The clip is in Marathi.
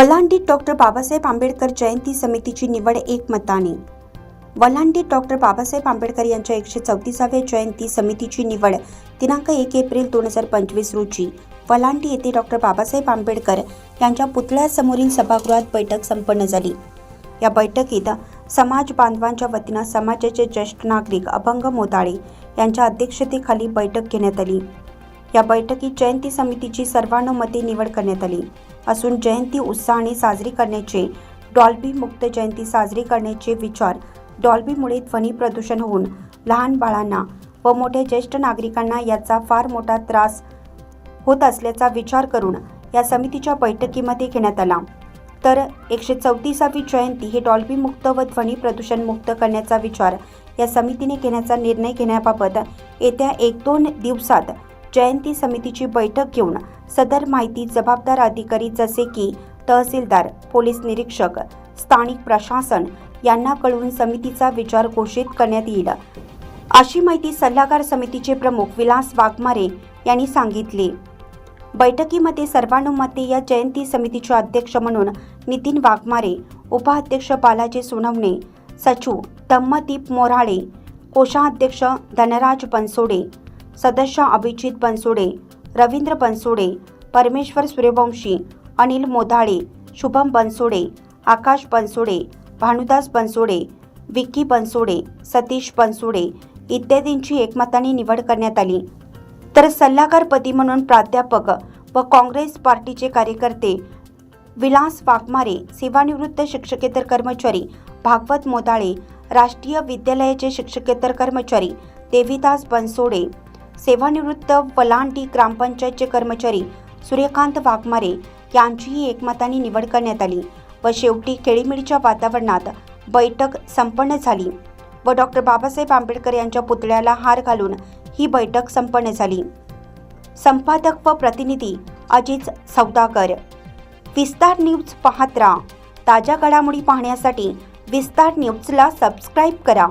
वलांडीत डॉक्टर बाबासाहेब आंबेडकर जयंती समितीची निवड एकमताने वलांडीत डॉक्टर बाबासाहेब आंबेडकर यांच्या एकशे चौतीसाव्या जयंती समितीची निवड दिनांक एक एप्रिल दोन हजार पंचवीस रोजी. वलांडी येथे डॉक्टर बाबासाहेब आंबेडकर यांच्या पुतळ्यासमोरील सभागृहात बैठक संपन्न झाली. या बैठकीत समाज बांधवांच्या वतीनं समाजाचे ज्येष्ठ नागरिक अभंग मोताळे यांच्या अध्यक्षतेखाली बैठक घेण्यात आली. या बैठकीत जयंती समितीची सर्वानुमते निवड करण्यात आली. असून जयंती उत्साहाने साजरी करण्याचे डॉल्बी मुक्त जयंती साजरी करण्याचे विचार डॉल्बीमुळे ध्वनी प्रदूषण होऊन लहान बाळांना व मोठ्या ज्येष्ठ नागरिकांना याचा फार मोठा त्रास होत असल्याचा विचार करून या समितीच्या बैठकीमध्ये घेण्यात आला. तर एकशे चौतीसावी जयंती ही डॉल्बी मुक्त व ध्वनी प्रदूषण मुक्त करण्याचा विचार या समितीने घेण्याचा निर्णय घेण्याबाबत येत्या एक दोन दिवसात जयंती समितीची बैठक घेऊन सदर माहिती जबाबदार अधिकारी जसे की तहसीलदार पोलीस निरीक्षक स्थानिक प्रशासन यांना कळवून समितीचा विचार घोषित करण्यात येईल. अशी माहिती सल्लागार समितीचे प्रमुख विलास वाघमारे यांनी सांगितले. बैठकीमध्ये सर्वानुमते या जयंती समितीचे अध्यक्ष म्हणून नितीन वाघमारे उपाध्यक्ष बालाजी सोनवणे सचिव धम्मदीप मोराळे कोषाध्यक्ष धनराज बनसोडे सदस्य अभिजित बनसोडे रवींद्र बनसोडे परमेश्वर सूर्यवंशी अनिल मोधाळे शुभम बनसोडे आकाश बनसोडे भानुदास बनसोडे विक्की बनसोडे सतीश बनसोडे इत्यादींची एकमताने निवड करण्यात आली. तर सल्लागारपदी म्हणून प्राध्यापक व काँग्रेस पार्टीचे कार्यकर्ते विलास वाघमारे सेवानिवृत्त शिक्षकेतर कर्मचारी भागवत मोदाळे राष्ट्रीय विद्यालयाचे शिक्षकेतर कर्मचारी देवीदास बनसोडे सेवानिवृत्त वलांटी ग्रामपंचायतचे कर्मचारी सूर्यकांत वाघमारे यांचीही एकमताने निवड करण्यात आली व शेवटी खेळीमेळीच्या वातावरणात बैठक संपन्न झाली व डॉक्टर बाबासाहेब आंबेडकर यांच्या पुतळ्याला हार घालून ही बैठक संपन्न झाली. संपादक व प्रतिनिधी अजित सौदागर. विस्तार न्यूज पाहत राहा. ताज्या घडामोडी पाहण्यासाठी विस्तार न्यूजला सबस्क्राईब करा.